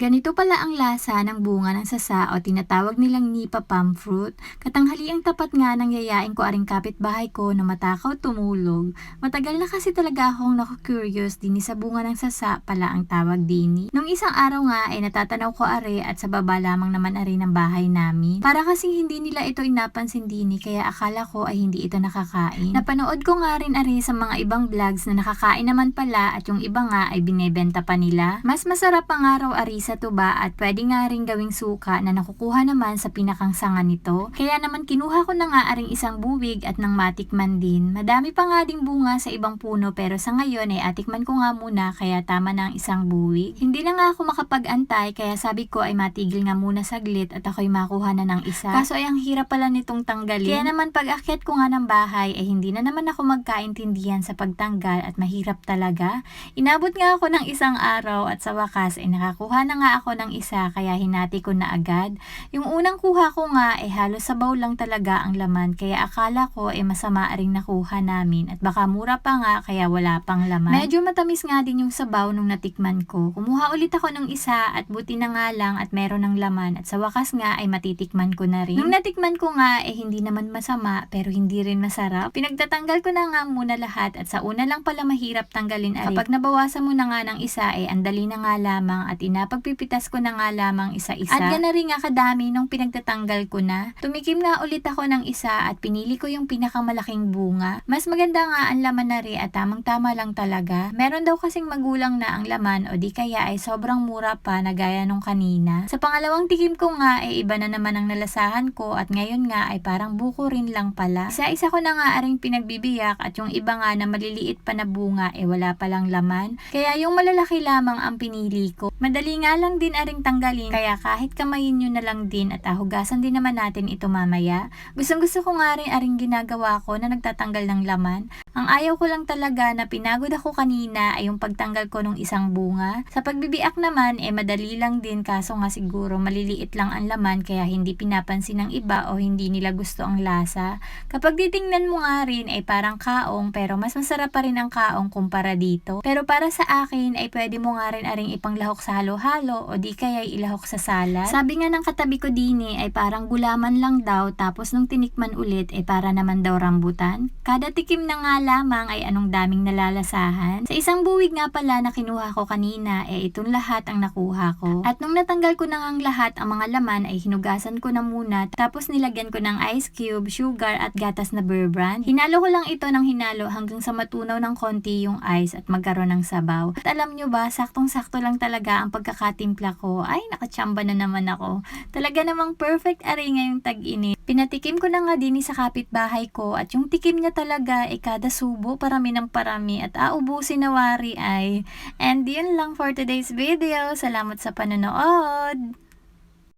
Ganito pala ang lasa ng bunga ng sasa o tinatawag nilang nipa palm fruit. Katanghali ang tapat nga ng yayain ko aring kapitbahay ko na matakaw tumulog. Matagal na kasi talaga akong naku-curious din sa bunga ng sasa pala ang tawag dini. Nung isang araw nga ay natatanaw ko are at sa baba lamang naman are ng bahay namin. Para kasing hindi nila ito inapansin dini kaya akala ko ay hindi ito nakakain. Napanood ko nga rin are sa mga ibang vlogs na nakakain naman pala at yung iba nga ay binebenta pa nila. Mas masarap ang araw ari sa tuba at pwede nga rin gawing suka na nakukuha naman sa pinakang sanga nito. Kaya naman kinuha ko na nga aring isang buwig at nang matikman din. Madami pa nga ding bunga sa ibang puno pero sa ngayon ay atikman ko nga muna kaya tama na ang isang buwig. Hindi na nga ako makapag-antay kaya sabi ko ay matigil nga muna saglit at ako'y makuha na ng isa. Kaso ay ang hirap pala nitong tanggalin. Kaya naman pag akyat ko nga ng bahay ay hindi na naman ako magkaintindihan sa pagtanggal at mahirap talaga. Inabot nga ako ng isang araw at sa wakas ay nakakuha na nga ako ng isa kaya hinati ko na agad. Yung unang kuha ko nga ay halos sabaw lang talaga ang laman kaya akala ko ay masama ring nakuha namin at baka mura pa nga kaya wala pang laman. Medyo matamis nga din yung sabaw nung natikman ko. Kumuha ulit ako ng isa at buti na nga lang at meron ng laman at sa wakas nga ay matitikman ko na rin. Nung natikman ko nga eh hindi naman masama pero hindi rin masarap. Pinagtatanggal ko na nga muna lahat at sa una lang pala mahirap tanggalin ari. Kapag nabawasan mo na nga ng isa ay andali na nga lamang at inapagpipitas ko na nga lamang isa-isa. At yan rin nga kadami nung pinagtatanggal ko na. Tumikim nga ulit ako ng isa at pinili ko yung pinakamalaking bunga. Mas maganda nga ang laman na rin at tamang-tama lang talaga. Meron daw kasing magulang na ang laman o di kaya ay sobrang mura pa na gaya nung kanina. Sa pangalawang tikim ko nga ay iba na naman ang nalasahan ko at ngayon nga ay parang buko rin lang pala. Isa-isa ko na nga aring pinagbibiyak at yung iba nga na maliliit pa na bunga ay wala palang laman. Kaya yung malalaki lamang ang pinili ko. Madali nga lang din aring tanggalin kaya kahit kamayin nyo na lang din at ahugasan din naman natin ito mamaya. Gustong gusto ko nga rin aring ginagawa ko na nagtatanggal ng laman. Ang ayaw ko lang talaga na pinagod ako kanina ay yung pagtanggal ko ng isang bunga. Sa pagbibiak naman, eh madali lang din kaso nga siguro maliliit lang ang laman kaya hindi pinapansin ng iba o hindi nila gusto ang lasa. Kapag titingnan mo nga rin ay parang kaong pero mas masarap pa rin ang kaong kumpara dito. Pero para sa akin ay pwede mo nga rin aring ipanglahok sa halo-halo o di kaya ilahok sa salad. Sabi nga ng katabi ko dini ay parang gulaman lang daw tapos nung tinikman ulit ay para naman daw rambutan. Kada tikim na nga lamang ay anong daming nalalasahan. Sa isang buwig nga pala na kinuha ko kanina eh itong lahat ang nakuha ko. At nung natanggal ko na ang lahat ang mga laman ay hinugasan ko na muna tapos nilagyan ko ng ice cube, sugar at gatas na bear brand. Hinalo ko lang ito ng hinalo hanggang sa matunaw ng konti yung ice at magkaroon ng sabaw. At alam nyo ba, saktong-sakto lang talaga ang pagkakatimpla ko. Ay, nakachamba na naman ako. Talaga namang perfect ari ngayong tag-init. Pinatikim ko na nga din sa kapitbahay ko at yung tikim niya talaga ay kada subo parami ng parami at aubusin na wari ay. And yun lang for today's video. Salamat sa panonood!